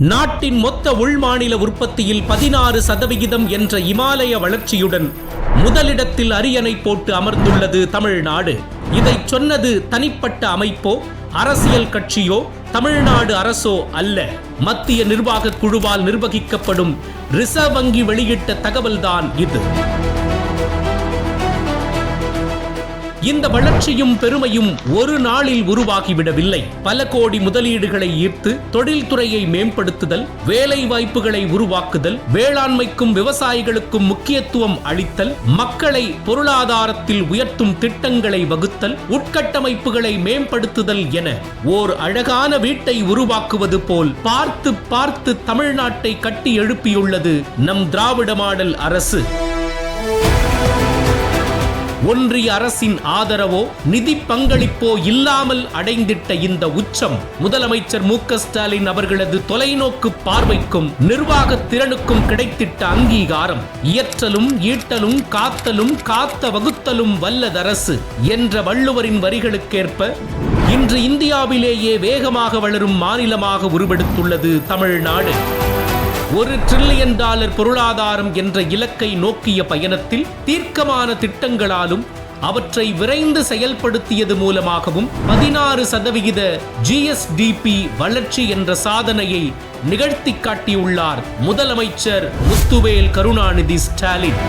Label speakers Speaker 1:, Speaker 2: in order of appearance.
Speaker 1: நாட்டின் மொத்த உள்மாநில உற்பத்தியில் பதினாறு சதவிகிதம் என்ற இமாலய வளர்ச்சியுடன் முதலிடத்தில் அரியணை போட்டு அமர்ந்துள்ளது தமிழ்நாடு. இதைச் சொன்னது தனிப்பட்ட அமைப்போ அரசியல் கட்சியோ தமிழ்நாடு அரசோ அல்ல. மத்திய நிர்வாகக் குழுவால் நிர்வகிக்கப்படும் ரிசர்வ் வங்கி வெளியிட்ட தகவல்தான் இது. இந்த வளர்ச்சியும் பெருமையும் ஒரு நாளில் உருவாகிவிடவில்லை. பல கோடி முதலீடுகளை ஈர்த்து தொழில்துறையை மேம்படுத்துதல் வேலை வாய்ப்புகளை உருவாக்குதல் வேளாண்மைக்கும் விவசாயிகளுக்கும் முக்கியத்துவம் அளித்தல் மக்களை பொருளாதாரத்தில் உயர்த்தும் திட்டங்களை வகுத்தல் உட்கட்டமைப்புகளை மேம்படுத்துதல் என ஓர் அழகான வீட்டை உருவாக்குவது போல் பார்த்து பார்த்து தமிழ்நாட்டை கட்டி எழுப்பியுள்ளது நம் திராவிட மாடல் அரசு. ஒன்றிய அரசின் ஆதரவோ நிதி பங்களிப்போ இல்லாமல் அடைந்திட்ட இந்த உச்சம் முதலமைச்சர் மு ஸ்டாலின் அவர்களது தொலைநோக்கு பார்வைக்கும் நிர்வாக திறனுக்கும் கிடைத்திட்ட அங்கீகாரம். இயற்றலும் ஈட்டலும் காத்தலும் காத்த வகுத்தலும் வல்லதரசு என்ற வள்ளுவரின் வரிகளுக்கேற்ப இன்று இந்தியாவிலேயே வேகமாக வளரும் மாநிலமாக உருவெடுத்துள்ளது தமிழ்நாடு. ஒரு டிரில்லியன் டாலர் பொருளாதாரம் என்ற இலக்கை நோக்கிய பயணத்தில் தீர்க்கமான திட்டங்களாலும் அவற்றை விரைந்து செயல்படுத்தியது மூலமாகவும் பதினாறு சதவிகித ஜிஎஸ்டிபி வளர்ச்சி என்ற சாதனையை நிகழ்த்தி காட்டியுள்ளார் முதலமைச்சர் முத்துவேல் கருணாநிதி ஸ்டாலின்.